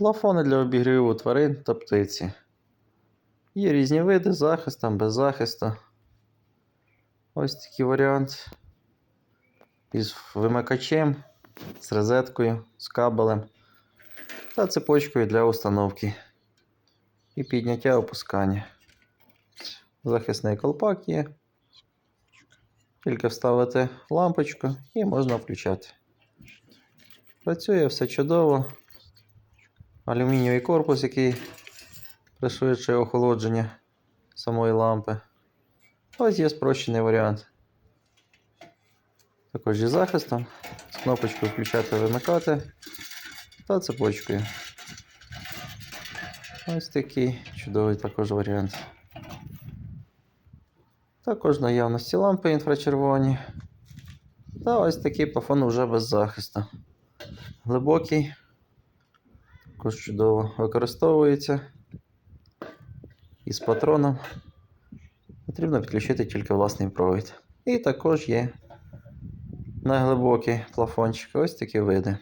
Плафони для обігріву тварин та птиці. Є різні види з захистом, без захисту. Ось такий варіант. Із вимикачем, з розеткою, з кабелем та цепочкою для установки і підняття опускання. Захисний колпак є. Тільки вставити лампочку і можна включати. Працює все чудово. Алюмінієвий корпус, який пришвидшує охолодження самої лампи. Ось є спрощений варіант. Також зі захистом. З кнопочкою включати вимикати та цепочкою. Ось такий чудовий також варіант. Також наявності лампи інфрачервоні. Та ось такий плафон вже без захисту. Глибокий. Також чудово використовується. Із патроном. Потрібно підключити тільки власний провід. І також є неглибокий плафончик. Ось такі види.